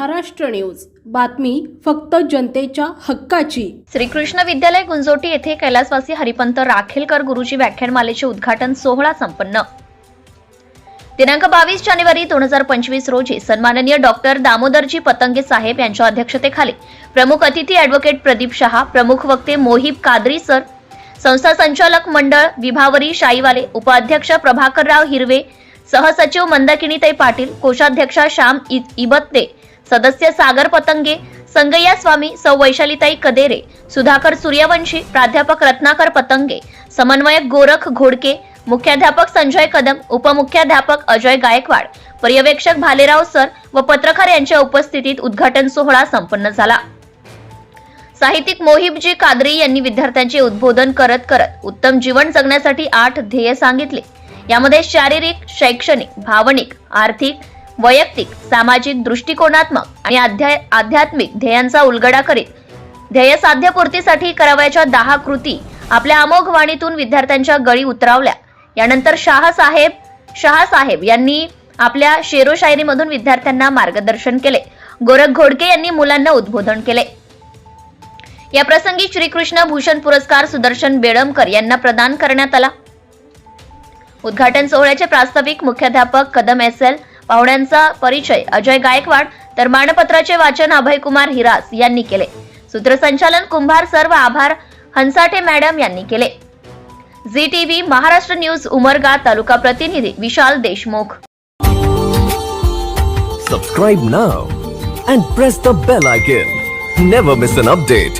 Maharashtra news. बातमी फक्त जनतेच्या हक्काची. श्रीकृष्ण विद्यालय गुंजोटी येथे कैलासवासी हरिपंत राखेलकर गुरुजी व्याख्यानमालेचे उद्घाटन सोहळा संपन्न. दिनांक बावीस जानेवारी दोन हजार पंचवीस रोजी सन्माननीय डॉक्टर दामोदरजी पतंगे साहेब यांच्या अध्यक्षतेखाली प्रमुख अतिथी अॅडव्होकेट प्रदीप शहा प्रमुख वक्ते मोहिब कादरी सर संस्था संचालक मंडळ विभावरी शाईवाले उपाध्यक्ष प्रभाकरराव हिरवे सहसचिव मंदाकिनीताई पाटील कोषाध्यक्षा श्याम इ- इबत्ते सदस्य सागर पतंगे संगय्या स्वामी सौ वैशालीताई कदेरे सुधाकर सूर्यवंशी प्राध्यापक रत्नाकर पतंगे समन्वयक गोरख घोडके मुख्याध्यापक संजय कदम उपमुख्याध्यापक अजय गायकवाड पर्यवेक्षक भालेराव सर व पत्रकार यांच्या उपस्थितीत उद्घाटन सोहळा संपन्न झाला. साहित्यिक मोहिबजी कादरी यांनी विद्यार्थ्यांचे उद्बोधन करत करत उत्तम जीवन जगण्यासाठी आठ ध्येय सांगितले. यामध्ये शारीरिक शैक्षणिक भावनिक आर्थिक वैयक्तिक सामाजिक दृष्टिकोनात्मक आणि आध्या- आध्यात्मिक ध्येयांचा उलगडा करीत ध्येय साध्यपूर्तीसाठी करावयाच्या दहा कृती आपल्या अमोघ वाणीतून विद्यार्थ्यांच्या गळी उतरावल्या. यानंतर शहासाहेब शहासाहेब यांनी आपल्या शेरोशायरीमधून विद्यार्थ्यांना मार्गदर्शन केले. गोरख घोडके यांनी मुलांना उद्बोधन केले. या प्रसंगी श्रीकृष्ण भूषण पुरस्कार सुदर्शन बेळमकर यांना प्रदान करण्यात आला. उद्घाटन सोहळ्याचे प्रास्ताविक मुख्याध्यापक कदम एस एल पाहुण्यांचा परिचय. अजय गायकवाड तर मानपत्राचे वाचन अभयकुमार हिरास यांनी केले. सूत्रसंचालन कुंभार सर्व आभार. हंसाटे मॅडम यांनी केले. Zee TV Maharashtra news Umarga taluka प्रतिनिधी Vishal Deshmukh. Subscribe now and press the bell icon never miss an update